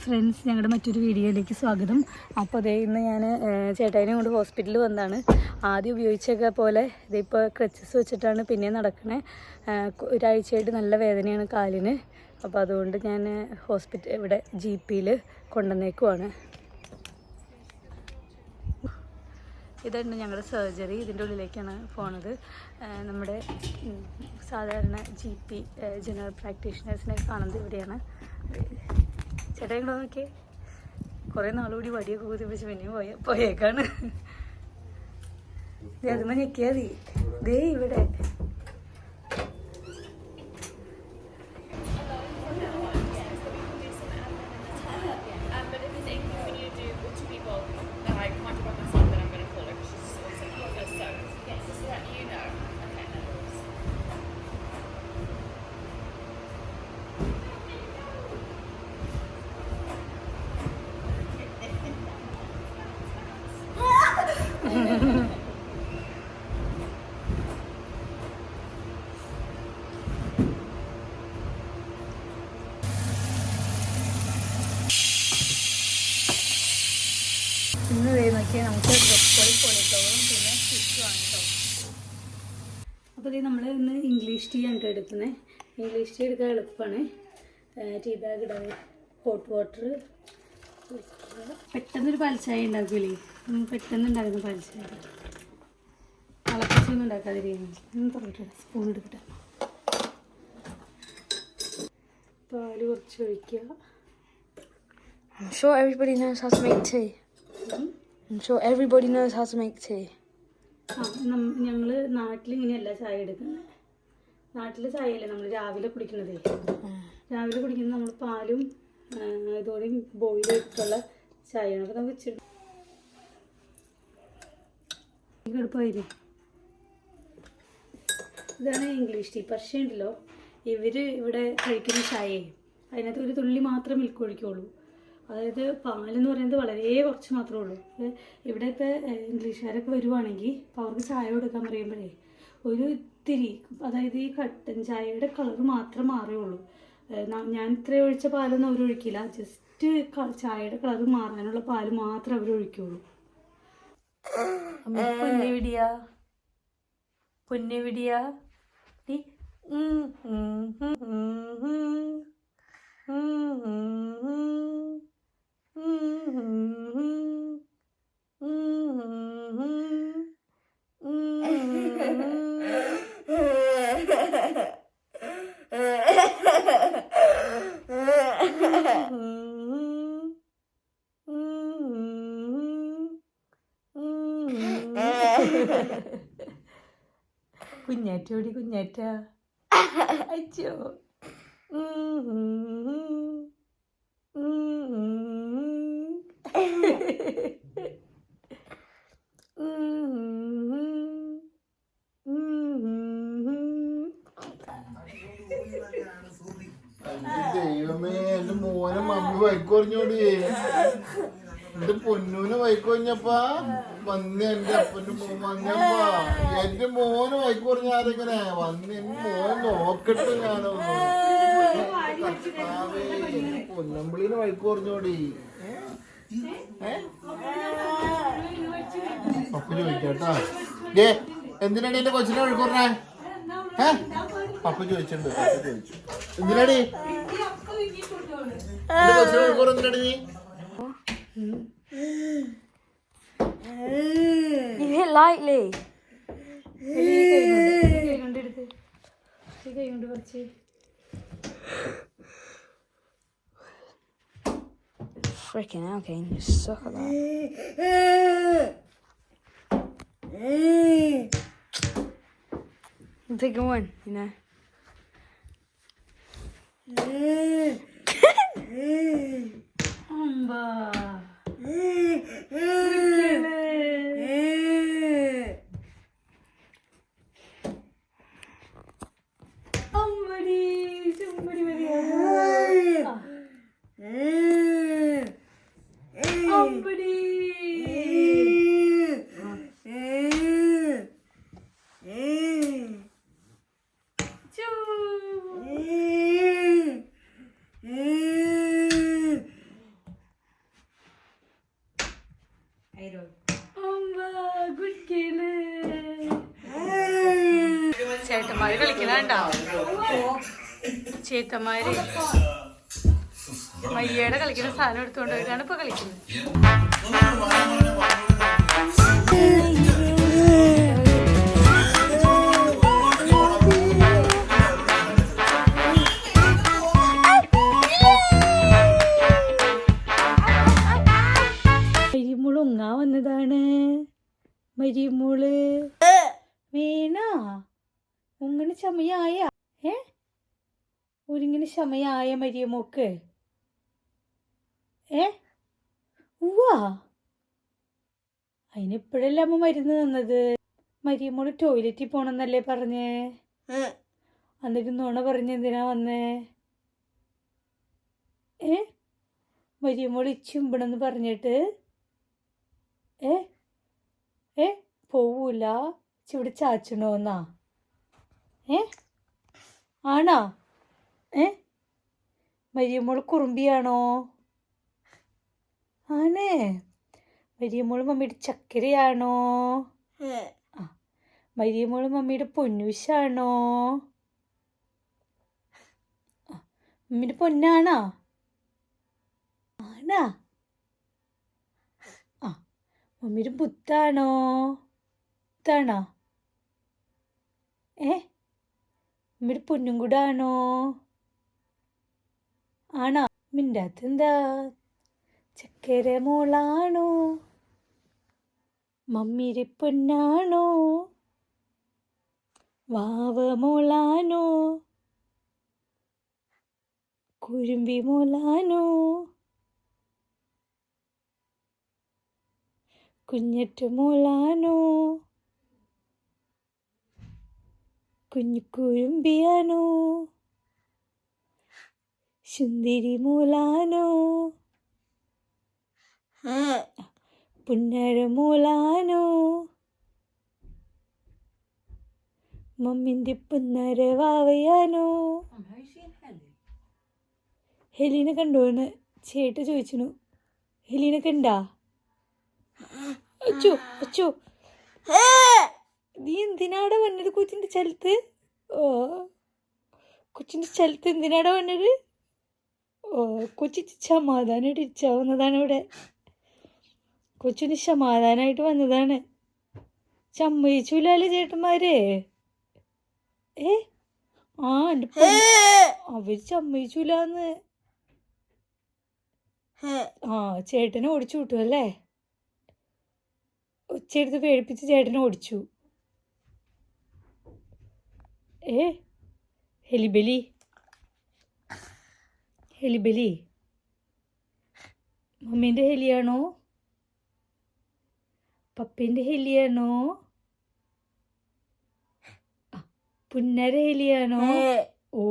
Friends ഞങ്ങളുടെ മറ്റൊരു വീഡിയോയിലേക്ക് സ്വാഗതം. അപ്പോൾ അതേ ഇന്ന് ഞാൻ ചേട്ടായിനെ കൊണ്ട് ഹോസ്പിറ്റലിൽ വന്നതാണ്. ആദ്യം ഉപയോഗിച്ചൊക്കെ പോലെ ഇതിപ്പോൾ ക്രച്ചസ് വെച്ചിട്ടാണ് പിന്നെ നടക്കണേ. ഒരാഴ്ചയായിട്ട് നല്ല വേദനയാണ് കാലിന്. അപ്പോൾ അതുകൊണ്ട് ഞാൻ ഹോസ്പിറ്റൽ ഇവിടെ ജി പിയിൽ കൊണ്ടുവന്നേക്കുവാണ്. ഇതുണ്ട് ഞങ്ങളുടെ സർജറി. ഇതിന്റെ ഉള്ളിലേക്കാണ് പോണത്. നമ്മുടെ സാധാരണ ജി പി ജനറൽ പ്രാക്ടീഷണേഴ്സിനെ കാണുന്നത് ഇവിടെയാണ്. ചേട്ടാ ഇങ്ങോട്ട് നോക്കിയേ. കുറേ നാളുകൂടി വടിയൊക്കെ കൂതി വെച്ച് പിന്നെയും പോയ പോയേക്കാണ്. ദേ അതുമ്മ ഞെക്കിയാ ദേ ഇവിടെ. അപ്പോൾ നമ്മൾ ഇന്ന് ഇംഗ്ലീഷ് ടീ ആണ് എടുക്കുന്നത് ഇംഗ്ലീഷ് ടീ എടുക്കാൻ എളുപ്പമാണ് ടീ ബാഗ് ഇടാതെ ഹോട്ട് വാട്ടർ പെട്ടെന്നൊരു പാൽച്ചായ ഉണ്ടാക്കൂലേ? ഉം, പെട്ടെന്ന് ഉണ്ടാക്കുന്ന പാൽച്ചായ. തിളപ്പിച്ചൊന്നും ഉണ്ടാക്കാതിരിക്കുന്നു തുറന്നിട്ട് സ്പൂൺ എടുക്കട്ടെ പാൽ കുറച്ച് ഒഴിക്കുക. I'm sure everybody knows how to make tea. I'm sure everybody knows how to make tea. ആ ഞങ്ങൾ നാട്ടിൽ ഇങ്ങനെയല്ല ചായ എടുക്കുന്നത് നാട്ടിൽ ചായയല്ലേ നമ്മൾ രാവിലെ കുടിക്കുന്നതേ രാവിലെ കുടിക്കുന്നത് നമ്മൾ പാലും ആ, ഇതോടെയും ബോയിൽ ചെയ്തിട്ടുള്ള ചായയാണ് അപ്പോൾ നമുക്ക് ഇച്ചിരി ഇതാണ് ഇംഗ്ലീഷ് ടീ പക്ഷേ ഉണ്ടല്ലോ ഇവർ ഇവിടെ കഴിക്കുന്ന ചായയെ അതിനകത്ത് ഒരു തുള്ളി മാത്രം മിൽക്ക് ഒഴിക്കുള്ളൂ. അതായത് പാലെന്ന് പറയുന്നത് വളരെ കുറച്ച് മാത്രമേ ഉള്ളൂ. ഇവിടെ ഇപ്പോൾ ഇംഗ്ലീഷുകാരൊക്കെ വരുവാണെങ്കിൽ അവർക്ക് ചായ കൊടുക്കാൻ പറയുമ്പോഴേ ഒരു ഇത്തിരി അതായത് ഈ കട്ടൻ ചായയുടെ കളർ മാത്രം മാറുകയുള്ളൂ ഞാൻ ഇത്ര ഒഴിച്ച പാലൊന്നും അവർ ഒഴിക്കില്ല. ജസ്റ്റ് ചായയുടെ കളർ മാറാനുള്ള പാൽ മാത്രം അവർ ഒഴിക്കുള്ളൂ. പൊന്നെവിടിയാ പൊന്നെവിടിയാ. ഉം ഉം ഉം. ഉം ഉം കുഞ്ഞാറ്റോടി കുഞ്ഞാറ്റ. അച്ചോ ദൈവമേ എന്റെ മോനെ മമ്മി വൈക്കൊറിഞ്ഞോടി എന്റെ പൊന്നൂന് വൈക്കൊറിഞ്ഞപ്പാ വന്ന് എന്റെ അപ്പന്റെ വന്നപ്പാ എന്റെ മോന് വൈക്കൊറിഞ്ഞ ആരെങ്ങനെ വന്ന് എന്റെ മോൻ നോക്കട്ടെ ഞാനൊന്ന് പൊന്നമ്പിളിന് വൈക്ക് പറഞ്ഞോടി. പപ്പ ചോദിക്കാട്ടാ ഡേ എന്തിനാടി എന്റെ കൊച്ചിനെ വഴിക്കുറേ ഏ? പപ്പ ചോദിച്ചിട്ടുണ്ട് പപ്പ ചോദിച്ചു. എന്തിനാടി? എന്റെ കൊച്ചിനെ വഴിക്കുറ എന്തിനാടി നീ. You hit lightly. Freaking hell, Kane, you suck at that. I'm taking one, you know. ചേട്ടന്മാര് കളിക്കണുണ്ടാവും ചേട്ടന്മാര്. മയ്യയുടെ കളിക്കുന്ന സാധനം എടുത്തുകൊണ്ട് പോയിട്ടാണ് ഇപ്പൊ കളിക്കുന്നത്. മരിയമ്മോൾ ഉങ്ങാ വന്നതാണ് മരിയമ്മോൾ വീണ? ഉങ്ങനെ ചമയായ ഏ? ഒരിങ്ങനെ ചമയായ മരിയമ്മോക്ക് ഏ? ഉവാ അതിനിപ്പോഴല്ലേ അമ്മ മരുന്ന് തന്നത്? മരിയമ്മോൾ ടോയ്ലറ്റിൽ പോണെന്നല്ലേ പറഞ്ഞേ? എന്നിട്ട് നോണ പറഞ്ഞ് എന്തിനാ വന്നേ? ഏ? മരിയമ്മോൾ ഇച്ചുമ്പണെന്ന് പറഞ്ഞിട്ട് ഏ? ഏ? പോവൂല. ഇവിടെ ചാച്ചണോന്നാ. ഏ? ആണോ? ഏ? മരിയമ്മോൾ കുറുമ്പിയാണോ? ആണേ. മരിയമ്മോൾ മമ്മിയുടെ ചക്കരയാണോ? ആ. മരിയമ്മോൾ മമ്മിയുടെ പൊന്നൂശാണോ? മമ്മിയുടെ പൊന്നാണോ? ആണാ. മമ്മിയുടെ പുത്താണോ? പുത്താണോ? ഏ? മമ്മിയുടെ പൊന്നും കൂടാണോ ആണോ? മിണ്ടാത്ത എന്താ ചക്കര മോളാണോ? മമ്മിയുടെ പൊന്നാണോ? വാവ മോളാണോ? കുരുമ്പി മോളാണോ? കുഞ്ഞറ്റ മോളാണോ കുഞ്ഞുകുരുമ്പിയാണോ സുന്ദരി മൂലാനോ പുന്നര മൂലാനോ മമ്മിന്റെ പുന്നര വാവയാനോ? ഹെലീന കണ്ടോന്ന് ചേട്ട ചോദിച്ചു ഹെലീന കണ്ടാ അച്ചോ അച്ചോ. നീ എന്തിനാടെ വന്നത് കൊച്ചിന്റെ സ്ഥലത്ത്? ഓ. കൊച്ചിന്റെ സ്ഥലത്ത് എന്തിനാടെ വന്നത്? ഓ കൊച്ചി സമാധാനമായിട്ട് ഇരിച്ചാവുന്നതാണ് ഇവിടെ. കൊച്ചിന് സമാധാനമായിട്ട് വന്നതാണ്. സമ്മതിച്ചൂലല്ലേ ചേട്ടന്മാരെ. ഏ? ആ എന്റെ അവർ ചമ്മയിച്ചൂലാന്ന് ആ ചേട്ടനെ ഓടിച്ചു വിട്ടു അല്ലേ? ഒച്ചയെടുത്ത് പേടിപ്പിച്ച് ചേട്ടനെ ഓടിച്ചു. ഏ? ഹെലിബലി? ഹെലിബലി? മമ്മീന്റെ ഹെലിയാണോ? പപ്പേന്റെ ഹെലിയാണോ? പുന്നര ഹെലിയാണോ? ഓ